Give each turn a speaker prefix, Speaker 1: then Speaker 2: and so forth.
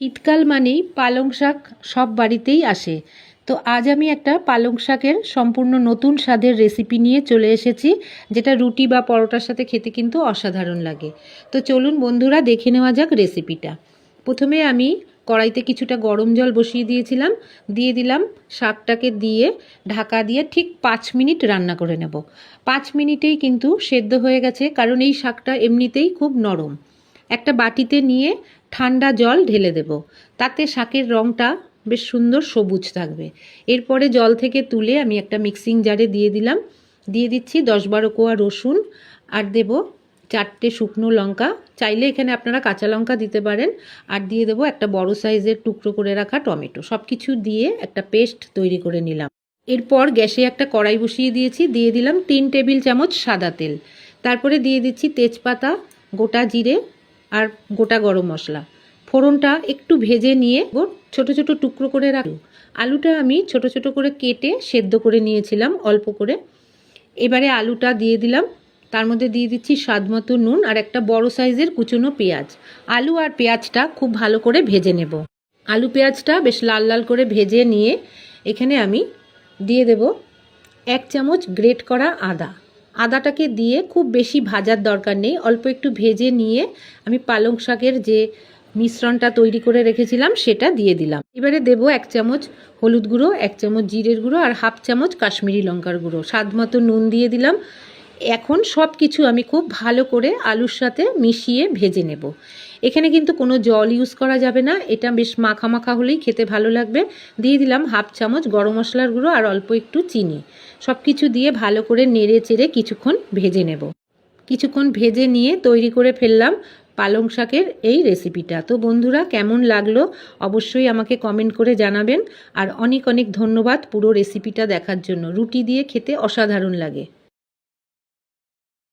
Speaker 1: শীতকাল মানেই পালং শাক সব বাড়িতেই আসে। তো আজ আমি একটা পালং শাকের সম্পূর্ণ নতুন স্বাদের রেসিপি নিয়ে চলে এসেছি, যেটা রুটি বা পরোটার সাথে খেতে কিন্তু অসাধারণ লাগে। তো চলুন বন্ধুরা, দেখে নেওয়া যাক রেসিপিটা। প্রথমে আমি কড়াইতে কিছুটা গরম জল বসিয়ে দিয়েছিলাম, দিয়ে দিলাম শাকটাকে দিয়ে ঢাকা দিয়ে ঠিক পাঁচ মিনিট রান্না করে নেব। পাঁচ মিনিটেই কিন্তু সেদ্ধ হয়ে গেছে, কারণ এই শাকটা এমনিতেই খুব নরম। একটা বাটিতে নিয়ে ঠান্ডা জল ঢেলে দেব। তাতে শাকের রঙটা বেশ সুন্দর সবুজ থাকবে। এরপরে জল থেকে তুলে আমি একটা মিক্সিং জারে দিয়ে দিলাম। দিয়ে দিচ্ছি দশ বারো কোয়া রসুন আর দেব চারটে শুকনো লঙ্কা। চাইলে এখানে আপনারা কাঁচা লঙ্কা দিতে পারেন আর দিয়ে দেবো একটা বড় সাইজের টুকরো করে রাখা টমেটো। সব কিছু দিয়ে একটা পেস্ট তৈরি করে নিলাম। এরপর গ্যাসে একটা কড়াই বসিয়ে দিয়েছি। দিয়ে দিলাম তিন টেবিল চামচ সাদা তেল। তারপরে দিয়ে দিচ্ছি তেজপাতা, গোটা জিরে আর গোটা গরম মশলা। ফোড়নটা একটু ভেজে নিয়ে ছোট ছোট টুকরো করে রাখব আলুটা আমি ছোট ছোট করে কেটে সেদ্ধ করে নিয়েছিলাম, অল্প করে। এবারে আলুটা দিয়ে দিলাম। তার মধ্যে দিয়ে দিচ্ছি স্বাদ মতো নুন আর একটা বড় সাইজের কুচনো পেঁয়াজ। আলু আর পেঁয়াজটা খুব ভালো করে ভেজে নেব। আলু পেঁয়াজটা বেশ লাল লাল করে ভেজে নিয়ে এখানে আমি দিয়ে দেব এক চামচ গ্রেট করা আদা। আদাটাকে দিয়ে খুব বেশি ভাজার দরকার নেই, অল্প একটু ভেজে নিয়ে আমি পালং শাকের যে মিশ্রণটা তৈরি করে রেখেছিলাম সেটা দিয়ে দিলাম। এবারে দেব এক চামচ হলুদ গুঁড়ো, এক চামচ জিরের গুঁড়ো আর হাফ চামচ কাশ্মীরি লঙ্কার গুঁড়ো। স্বাদ মতো নুন দিয়ে দিলাম এখন সব কিছু আমি খুব ভালো করে আলুর সাথে মিশিয়ে ভেজে নেব। এখানে কিন্তু কোনো জল ইউজ করা যাবে না। এটা বেশ মাখা মাখা হলেই খেতে ভালো লাগবে। দিয়ে দিলাম হাফ চামচ গরম মশলার গুঁড়ো আর অল্প একটু চিনি। সব কিছু দিয়ে ভালো করে নেড়ে চেড়ে কিছুক্ষণ ভেজে নেব। কিছুক্ষণ ভেজে নিয়ে তৈরি করে ফেললাম পালং শাকের এই রেসিপিটা তো বন্ধুরা, কেমন লাগল? অবশ্যই আমাকে কমেন্ট করে জানাবেন। আর অনেক অনেক ধন্যবাদ পুরো রেসিপিটা দেখার জন্য। রুটি দিয়ে খেতে অসাধারণ লাগে।